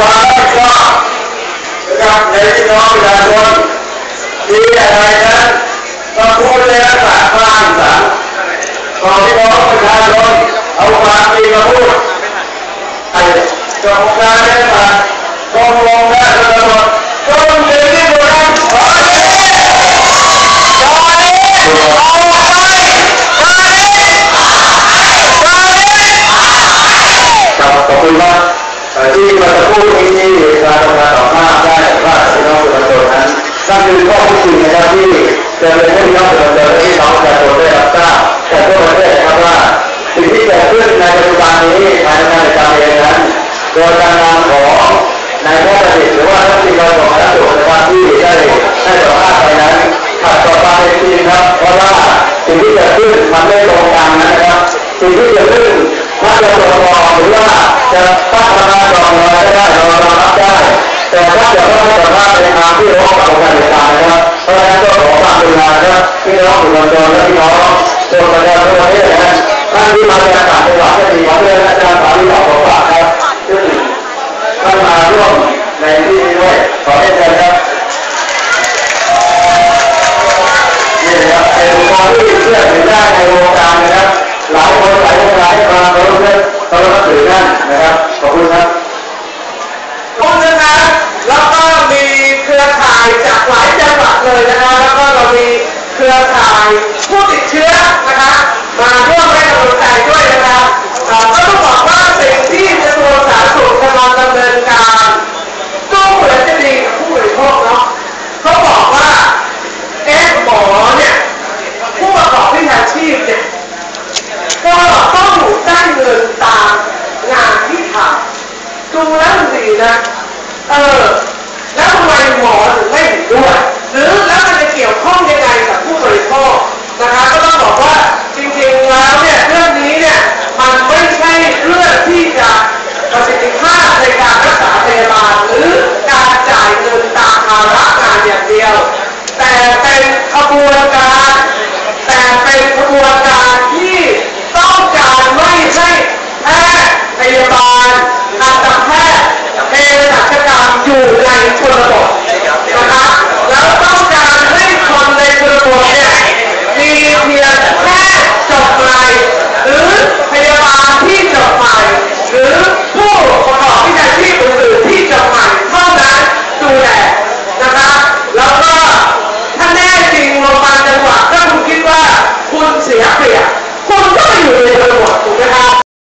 วาระก็นะครับในพี่น้องประชาชนมีอะไรนั้นต้องพูดในลักษณะสร้างสรรค์ต่อพี่น้องประชาชนเอาความจริงมาพูดไอ้จ้าของการเนี่ยมาตรงลงและระเบิด ที่มาพูดนี้ที่การทำงานต่อหน้าได้ว่าพี่น้องประชาชนนั้นนั่นคือข้อที่จริงนะครับที่จะเป็นให้พี่น้องประชาชนและพี่น้องประชาชนได้รับทราบแต่ทั่วประเทศนะครับว่าสิ่งที่เกิดขึ้นในปัจจุบันนี้ภายในการจัดการเองนั้นโดยการงานของนายแพทย์ประสิทธิ์หรือว่าท่านที่เราของคณะสุขนะครับที่ได้ให้สัมภาษณ์ไปนั้นขัดต่อความเป็นจริงครับ เพราะว่าสิ่งที่เกิดขึ้นมันไม่ตรงกันนะครับ สิ่งที่เกิดขึ้นถ้าจะตรวจสอหรือว่าจะตั้ง วลชนและพี่น้องตัวประชาชนประเทศนะท่านที่มาจากต่างจังหวัดก็ดีขอเชิญอนอาจารย์สามีออกของฝากครับซึ่งท่านมาร่วมในที่นี้ด้วยขอให้เชิญครับนี่นะครับเป็นบุคคลที่เชื่อถือได้ในวงการนะครับหลายคนหลายวงการให้ความเคารพและเคารพถือท่นนะครับขอบคุณครับขอบคุณนะครับแล้วก็มีเครือข่ายจากหลายจังหวัดเลยนะคะแล้วก็เรามี เครือข่ายผู้ติดเชื้อนะคะมาร่วมให้กำลังใจด้วยนะคะเอ่อก็ต้องบอกว่าสิ่งที่กระทรวงสาธารณสุขกำลังดำเนินการก็เหมือนจะดีกับผู้บริโภคเนาะเขาบอกว่าเอ๊ะหมอเนี่ยผู้ประกอบวิชาชีพเนี่ยก็ต้องได้เงินตามงานที่ทำดูแล้วดีนะเออ ย่างเดียว แต่เป็นขบวนการ แต่เป็นขบวน